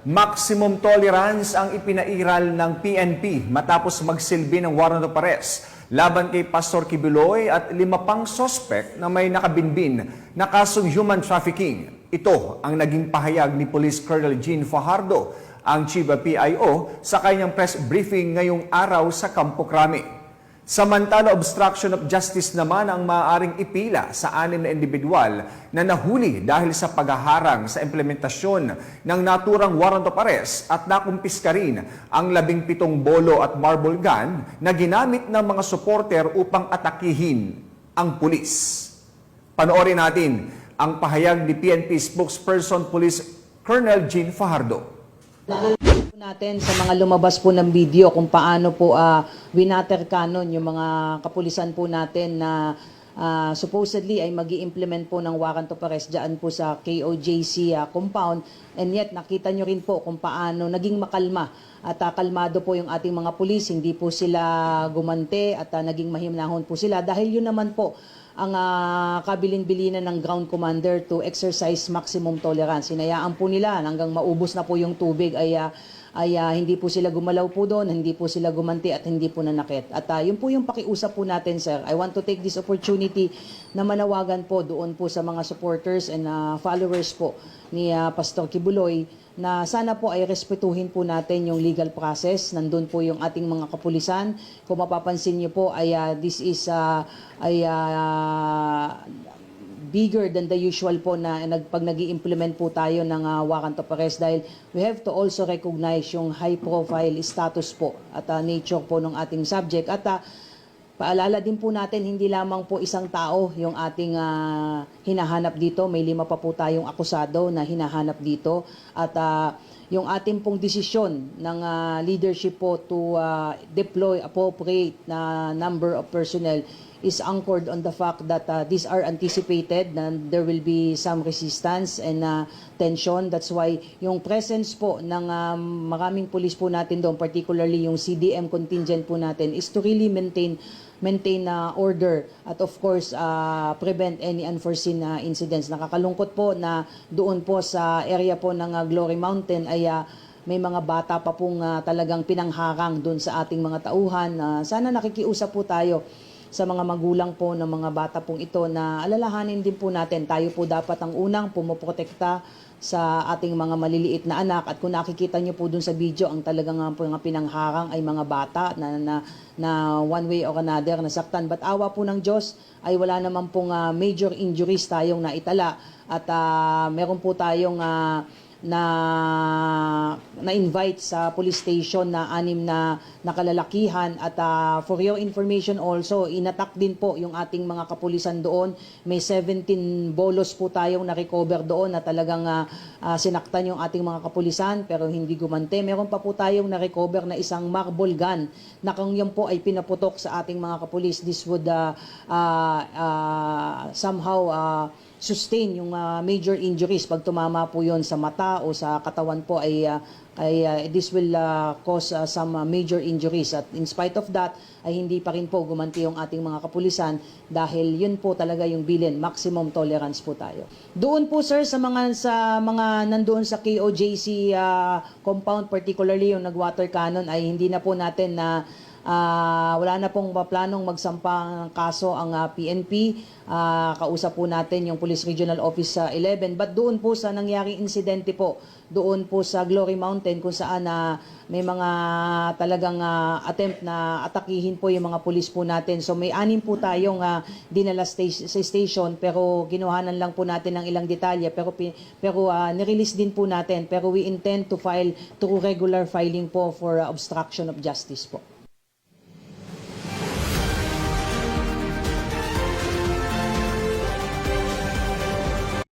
Maximum tolerance ang ipinairal ng PNP matapos magsilbi ng warrant of arrest laban kay Pastor Kibuloy at lima pang sospek na may nakabinbin na kasong human trafficking. Ito ang naging pahayag ni Police Colonel Jean Fajardo, ang of PIO, sa kanyang press briefing ngayong araw sa Campo Crame. Samantala, obstruction of justice naman ang maaaring ipila sa anim na individual na nahuli dahil sa paghaharang sa implementasyon ng naturang warrant of arrest at nakumpiska rin ang labing pitong bolo at marble gun na ginamit ng mga supporter upang atakihin ang pulis. Panoorin natin ang pahayag ni PNP spokesperson Police Colonel Jean Fajardo. Natin sa mga lumabas po ng video kung paano po uh, winater canon yung mga kapulisan po natin na ah, supposedly ay mag implement po ng warrant of arrest dyan po sa KOJC ah, compound. And yet nakita nyo rin po kung paano naging makalma at ah, kalmado po yung ating mga pulis, hindi po sila gumante at ah, naging mahimnahon po sila dahil yun naman po ang uh, kabilin-bilinan ng ground commander to exercise maximum tolerance. Hinayaan po nila hanggang maubos na po yung tubig ay ah, ay ah, hindi po sila gumalaw po doon, hindi po sila gumanti at hindi po nanakit. At ah, yun po yung pakiusap po natin, sir. I want to take this opportunity na manawagan po doon po sa mga supporters and ah, followers po ni ah, Pastor Kibuloy na sana po ay respetuhin po natin yung legal process. Nandun po yung ating mga kapulisan. Kung mapapansin niyo po ay ah, this is ah, ay ah, bigger than the usual po na nag, pag nag implement po tayo ng uh, warrant of arrest dahil we have to also recognize yung high profile status po at uh, nature po ng ating subject at uh, paalala din po natin hindi lamang po isang tao yung ating uh, hinahanap dito may lima pa po tayong akusado na hinahanap dito at uh, yung ating pong desisyon ng uh, leadership po to uh, deploy appropriate na number of personnel is anchored on the fact that uh, these are anticipated na there will be some resistance and uh, tension. That's why yung presence po ng um, maraming police po natin doon, particularly yung CDM contingent po natin, is to really maintain maintain uh, order at of course uh, prevent any unforeseen uh, incidents. Nakakalungkot po na doon po sa area po ng uh, Glory Mountain ay uh, may mga bata pa pong uh, talagang pinangharang doon sa ating mga tauhan. Uh, sana nakikiusap po tayo sa mga magulang po ng mga bata pong ito na alalahanin din po natin. Tayo po dapat ang unang pumoprotekta sa ating mga maliliit na anak at kung nakikita niyo po dun sa video ang talagang uh, mga pinangharang ay mga bata na, na, na one way or another nasaktan but awa po ng Diyos ay wala naman pong uh, major injuries tayong naitala at uh, meron po tayong uh, na na-invite sa police station na anim na nakalalakihan at uh, for your information also inatak din po yung ating mga kapulisan doon. May 17 bolos po tayong na-recover doon na talagang uh, uh, sinaktan yung ating mga kapulisan pero hindi gumante. Meron pa po tayong na-recover na isang marble gun na kung yan po ay pinaputok sa ating mga kapulis. This would uh, uh, uh, somehow uh, sustain yung uh, major injuries. Pag tumama po yon sa mata o sa katawan po ay uh, ay uh, this will uh, cause uh, some uh, major injuries. At in spite of that ay hindi pa rin po gumanti yung ating mga kapulisan dahil yun po talaga yung bilin. Maximum tolerance po tayo. Doon po sir sa mga sa mga nandoon sa KOJC uh, compound particularly yung nagwater cannon ay hindi na po natin na Uh, wala na pong planong magsampa ng kaso ang uh, PNP. Uh, kausap po natin yung Police Regional Office sa 11. But doon po sa nangyaring insidente po, doon po sa Glory Mountain kung saan uh, may mga talagang uh, attempt na atakihin po yung mga pulis po natin. So may anim po tayong uh, dinala sta- sa station pero kinuhanan lang po natin ng ilang detalye pero pero uh, nirelease din po natin pero we intend to file through regular filing po for uh, obstruction of justice po.